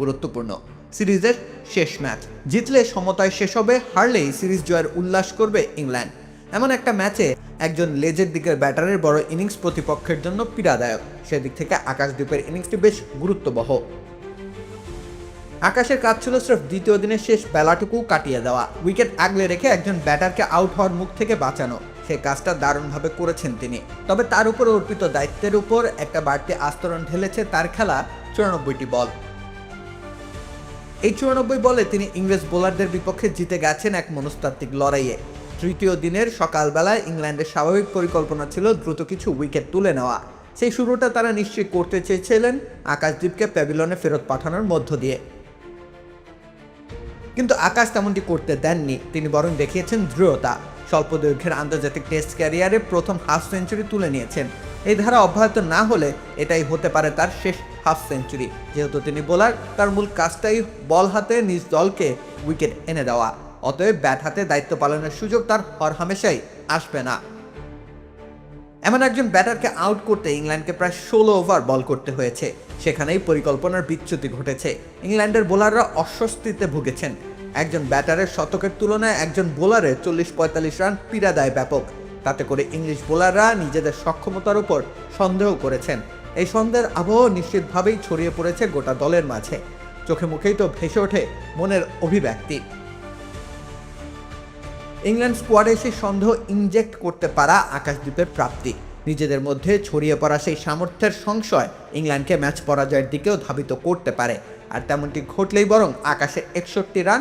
গুরুত্বপূর্ণ। সিরিজের শেষ ম্যাচ। জিতলে সমতায় শেষ হবে, হারলেই সিরিজ জয়ের উল্লাস করবে ইংল্যান্ড। এমন একটা ম্যাচে একজন লেজের দিকের ব্যাটারের বড় ইনিংস প্রতিপক্ষের জন্য পীড়াদায়ক। সেদিক থেকে আকাশদ্বীপের ইনিংসটি বেশ গুরুত্ববহ। আকাশের কাজ ছিল স্রেফ দ্বিতীয় দিনের শেষ বেলাটুকু কাটিয়ে দেওয়া। উইকেট আগলে রেখে একজন ব্যাটারকে আউট হওয়ার মুখ থেকে বাঁচানো। সেই কাজটা দারুণভাবে করেছেন তিনি। তবে তার উপর অর্পিত দায়িত্বের উপর একটা বাড়তি আস্তরণ ঢেলেছে তার খেলা চুরানব্বইটি বল। এই চুরানব্বই বলে তিনি ইংরেজ বোলারদের বিপক্ষে জিতে গেছেন এক মনস্তাত্ত্বিক লড়াইয়ে। তৃতীয় দিনের সকালবেলায় ইংল্যান্ডের স্বাভাবিক পরিকল্পনা ছিল দ্রুত কিছু উইকেট তুলে নেওয়া। সেই শুরুটা তারা নিশ্চয়ই করতে চেয়েছিলেন। আকাশদ্বীপকে প্যাভিলনে ফেরত পাঠানোর মধ্য দিয়ে। কিন্তু আকাশ তেমনটি করতে দেননি। তিনি বরং দেখিয়েছেন দৃঢ়তা। স্বল্প দৈর্ঘ্যের আন্তর্জাতিক টেস্ট ক্যারিয়ারে প্রথম হাফ সেঞ্চুরি তুলে নিয়েছেন। এই ধারা অব্যাহত না হলে এটাই হতে পারে তার শেষ হাফ সেঞ্চুরি। যেহেতু তিনি বোলার, তার মূল কাজটাই বল হাতে নিজ দলকে উইকেট এনে দেওয়া। অতএব ব্যাট হাতে দায়িত্ব পালনের সুযোগ তার হরহামেশাই আসবে না। এমন একজন ব্যাটারকে আউট করতে ইংল্যান্ডকে প্রায় ষোলো ওভার বল করতে হয়েছে। সেখানেই পরিকল্পনার বিচ্যুতি ঘটেছে। ইংল্যান্ডের বোলাররা অস্বস্তিতে ভুগেছেন। একজন ব্যাটারের শতকের তুলনায় একজন বোলারের চল্লিশ পঁয়তাল্লিশ রান পীড়া দেয় ব্যাপক। তাতে করে ইংলিশ বোলাররা নিজেদের সক্ষমতার উপর সন্দেহ করেছেন। এই সন্দেহের আবহ নিশ্চিতভাবেই ছড়িয়ে পড়েছে গোটা দলের মাঝে। চোখে মুখেই তো ভেসে ওঠে মনের অভিব্যক্তি। ইংল্যান্ড স্কোয়াডে সেই সন্দেহ ইনজেক্ট করতে পারা আকাশদ্বীপের প্রাপ্তি। নিজেদের মধ্যে ছড়িয়ে পড়া সেই সামর্থ্যের সংশয় ইংল্যান্ডকে ম্যাচ পরাজয়ের দিকেও ধাবিত করতে পারে। আর তেমনটি ঘটলেই বরং আকাশে একষট্টি রান